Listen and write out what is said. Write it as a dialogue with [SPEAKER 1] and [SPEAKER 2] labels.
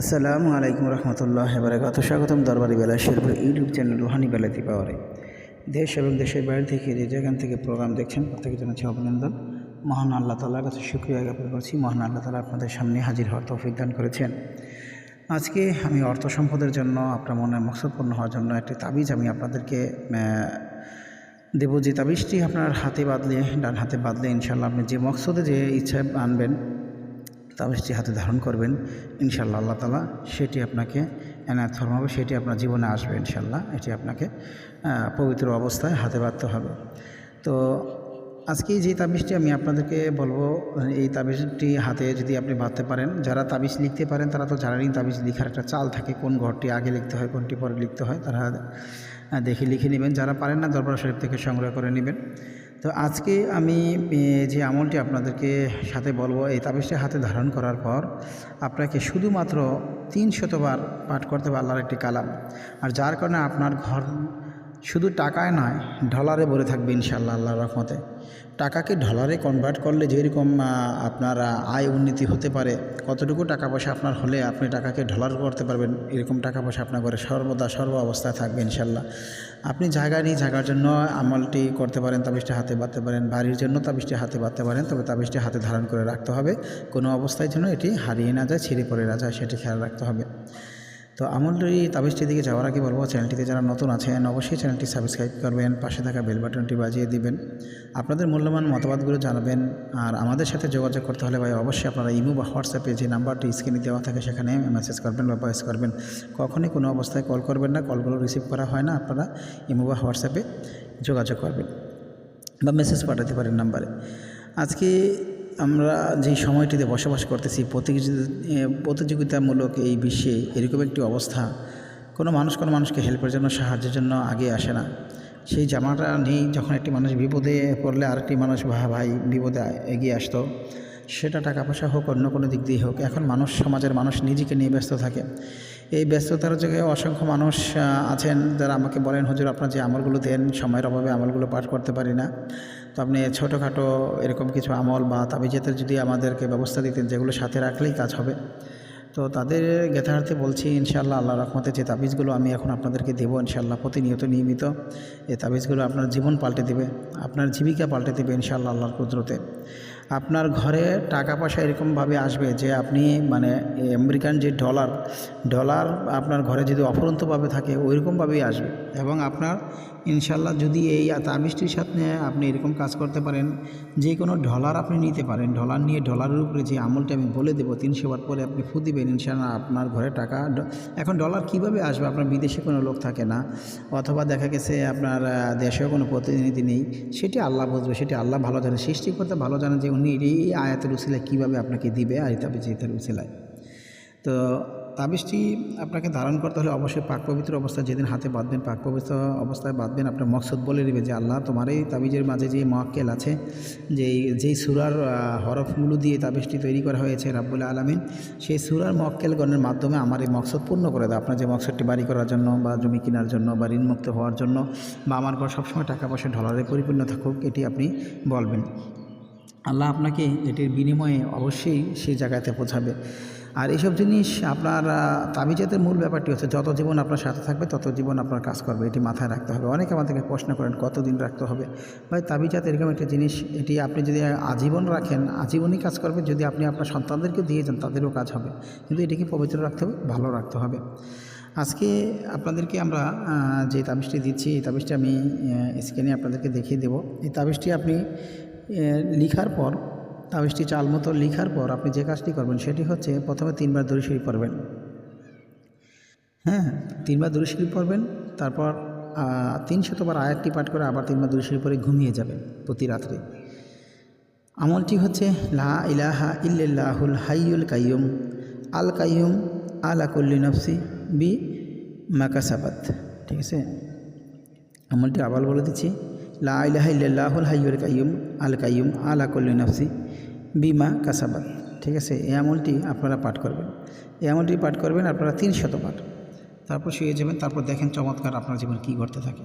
[SPEAKER 1] আসসালামু আলাইকুম রহমতুল্লাহ বারাকাত। স্বাগতম দরবারি বেলা শেরপুর ইউটিউব চ্যানেল রুহানি বেলাতি পাওয়ারে। দেশ এবং দেশের বাইরে থেকে যে যেখান থেকে প্রোগ্রাম দেখছেন প্রত্যেকে জানাচ্ছি অভিনন্দন। মহান আল্লাহ তালার কাছে শুক্রিয়া জ্ঞাপন করছি মহান আল্লাহ তালা আপনাদের সামনে হাজির হওয়ার তৌফিক দান করেছেন। আজকে আমি অর্থ সম্পদের জন্য, আপনার মনের মকসদপূর্ণ হওয়ার জন্য একটি তাবিজ আমি আপনাদেরকে দেবো। যে তাবিজটি আপনার হাতে বাঁধলে, ডান হাতে বাঁধলে ইনশাল্লাহ আপনি যে মকসদে যে ইচ্ছা আনবেন তাবিজটি হাতে ধারণ করবেন ইনশাল্লাহ আল্লাহ তালা সেটি আপনাকে এনায়ত ফরমাবে, সেটি আপনার জীবনে আসবে ইনশাল্লাহ এটি আপনাকে পবিত্র অবস্থায় হাতে বাঁধতে হবে। তো আজকে যে তাবিজটি আমি আপনাদেরকে বলব, এই তাবিজটি হাতে যদি আপনি বাঁধতে পারেন, যারা তাবিজ লিখতে পারেন, তারা তো জানেনই তাবিজ লিখার একটা চাল থাকে, কোন ঘরটি আগে লিখতে হয়, কোনটি পরে লিখতে হয়, তারা দেখে লিখে নেবেন। যারা পারেন না, দরবার শরীফ থেকে সংগ্রহ করে নেবেন। তো আজকে আমি যে আমলটি আপনাদেরকে সাথে বলব, এই তাবিজটা হাতে ধারণ করার পর আপনাকে শুধুমাত্র তিন শতবার পাঠ করতে হবে আল্লাহর একটি কালাম। আর যার কারণে আপনার ঘর শুধু টাকায় নয় ডলারে বলে থাকবে ইনশাল্লাহ আল্লাহর রহমতে। টাকাকে ডলারে কনভার্ট করলে যেরকম আপনার আয় উন্নতি হতে পারে, কতটুকু টাকা পয়সা আপনার হলে আপনি টাকাকে ডলার করতে পারবেন, এরকম টাকা পয়সা আপনার ঘরে সর্বদা, সর্ব অবস্থায় থাকবে ইনশাল্লাহ আপনি জায়গা নিয়ে জায়গার জন্য আমলটি করতে পারেন, তাবিজটি হাতে বাঁধতে পারেন, বাড়ির জন্য তাবিজটি হাতে বাঁধতে পারেন, তবে তাবিজটি হাতে ধারণ করে রাখতে হবে। কোনো অবস্থায় যেন এটি হারিয়ে না যায়, ছিঁড়ে পড়ে না যায়, সেটি খেয়াল রাখতে হবে। তো আমলটি তাবিজটির দিকে যাওয়ার আগে বলব, চ্যানেলটিতে যারা নতুন আছেন, অবশ্যই চ্যানেলটি সাবস্ক্রাইব করবেন, পাশে থাকা বেল বাটনটি বাজিয়ে দিবেন। আপনাদের মূল্যবান মতামতগুলো জানাবেন, আর আমাদের সাথে যোগাযোগ করতে হলে ভাই অবশ্যই আপনারা ইমো বা হোয়াটসঅ্যাপে যে নাম্বারটি স্ক্রিনে দেওয়া থাকে সেখানে মেসেজ করবেন বা ভয়েস করবেন। কখনই কোনো অবস্থায় কল করবেন না কলগুলো রিসিভ করা হয় না, আপনারা ইমো বা হোয়াটসঅ্যাপে যোগাযোগ করবেন বা মেসেজ পাঠাতে পারেন নাম্বারে। আজকে আমরা যে সময়টিতে বসবাস করতেছি প্রতিযোগি- এ, প্রতিযোগিতামূলক এই বিশ্বে এরকম একটি অবস্থা কোনো মানুষ কোনো মানুষকে হেল্পের জন্য সাহায্যের জন্য আগে আসে না। সেই জামাটা নেই যখন একটি মানুষ বিপদে পড়লে আরেকটি মানুষ ভা ভাই বিপদে এগিয়ে আসতো সেটা টাকা পয়সা হোক অন্য কোনো দিক দিয়ে হোক এখন মানুষ সমাজের মানুষ নিজেকে নিয়ে ব্যস্ত থাকে। এই ব্যস্ততার জায়গায় অসংখ্য মানুষ আছেন যারা আমাকে বলেন হুজুর আপনার যে আমলগুলো দেন সময়ের অভাবে আমলগুলো পাঠ করতে পারি না। তো আপনি ছোটোখাটো এরকম কিছু আমল বা তাবিজাতের যদি আমাদেরকে ব্যবস্থা দিতেন, যেগুলো সাথে রাখলেই কাজ হবে। তো তাদের জ্ঞাতার্থে বলছি ইনশাল্লাহ আল্লাহ রহমতে যে তাবিজগুলো আমি এখন আপনাদেরকে দেবো ইনশাল্লাহ প্রতিনিয়ত নিয়মিত এই তাবিজগুলো আপনার জীবন পাল্টে দেবে, আপনার জীবিকা পাল্টে দেবে ইনশাল্লাহ আল্লাহর কুদরতে। আপনার ঘরে টাকা পয়সা এরকমভাবে আসবে যে আপনি মানে আমেরিকান যে ডলার ডলার আপনার ঘরে যদি অফরন্তভাবে থাকে ওইরকমভাবেই আসবে। এবং আপনার ইনশাল্লাহ যদি এই তাবিজটির সাথে আপনি এরকম কাজ করতে পারেন, যে কোনো ডলার আপনি নিতে পারেন, ডলার নিয়ে ডলারের উপরে যে আমলটা আমি বলে দেবো তিনশো বার পরে আপনি ফু দিবেন ইনশাল্লাহ আপনার ঘরে টাকা এখন ডলার কীভাবে আসবে? আপনার বিদেশে কোনো লোক থাকে না, অথবা দেখা গেছে আপনার দেশেও কোনো প্রতিনিধি নেই, সেটি আল্লাহ বুঝবে, সেটি আল্লাহ ভালো জানে, সৃষ্টিকর্তা ভালো জানে যে উনি এই আয়াতের উসিলায় কীভাবে আপনাকে দিবে আর তাবিজ ইতের উসিলায়? তো তাবিজটি আপনাকে ধারণ করতে হলে অবশ্যই পাক পবিত্র অবস্থায় যেদিন হাতে বাঁধবেন, পাক পবিত্র অবস্থায় বাঁধবেন। আপনার মকসদ বলে দিবে যে আল্লাহ, তোমার এই তাবিজের মাঝে যে মক্কেল আছে, যে যেই সুরার হরফগুলো দিয়ে তাবিজটি তৈরি করা হয়েছে রাব্বুল আলমিন, সেই সুরার মক্কেলগণের মাধ্যমে আমার এই মকসদ পূর্ণ করে দেয় আপনার যে মকসদটি বাড়ি করার জন্য বা জমি কেনার জন্য বা ঋণমুক্ত হওয়ার জন্য, বা আমার ঘর সবসময় টাকা পয়সা ঢলারে পরিপূর্ণ থাকুক, এটি আপনি বলবেন। আল্লাহ আপনাকে এটির বিনিময়ে অবশ্যই সেই জায়গাতে পৌঁছাবে। আর এইসব জিনিস আপনার তাবিজাতের মূল ব্যাপারটি হচ্ছে যত জীবন আপনার সাথে থাকবে, তত জীবন আপনার কাজ করবে। এটি মাথায় রাখতে হবে। অনেকে আমাদেরকে প্রশ্ন করেন, কতদিন রাখতে হবে? ভাই, তাবিজাত এরকম একটা জিনিস, এটি আপনি যদি আজীবন রাখেন, আজীবনই কাজ করবে। যদি আপনি আপনার সন্তানদেরকে দিয়ে যান, তাদেরও কাজ হবে। কিন্তু এটিকে পবিত্র রাখতে হবে, ভালো রাখতে হবে। আজকে আপনাদেরকে আমরা যে তাবিজটি দিচ্ছি, এই তাবিজটি আমি স্ক্রিনে আপনাদেরকে দেখিয়ে দেব। এই তাবিজটি আপনি লিখার পর, তাবিজটি চাল মতো লিখার পর আপনি যে কাজটি করবেন সেটি হচ্ছে প্রথমে তিনবার দড়ি শরীফ পড়বেন হ্যাঁ তিনবার দড়ি শরীফ পড়বেন তারপর তিন শতবার আয়াতটি পাঠ করে আবার তিনবার দড়ি শরীফ পরে ঘুমিয়ে যাবেন প্রতি রাত্রে। আমলটি হচ্ছে, লা ইলাহা ইল্লাহুল হাইয়ুল কাইয়ুম, আল কাইয়ুম আলা কুল্লি নফসি বি মাকাসাবাত ঠিক আছে? আমলটি আবার বলে দিচ্ছি। লা ইলাহা কাইম আল কাইয়ুম আলা কুল্লি নফসি বিমা কাসাবাদ ঠিক আছে? এই আমলটি আপনারা পাঠ করবেন। এই আমলটি পাঠ করবেন আপনারা তিন শতবার তারপর শুয়ে যাবেন, তারপর দেখেন চমৎকার আপনার জীবন কী ঘটতে থাকে।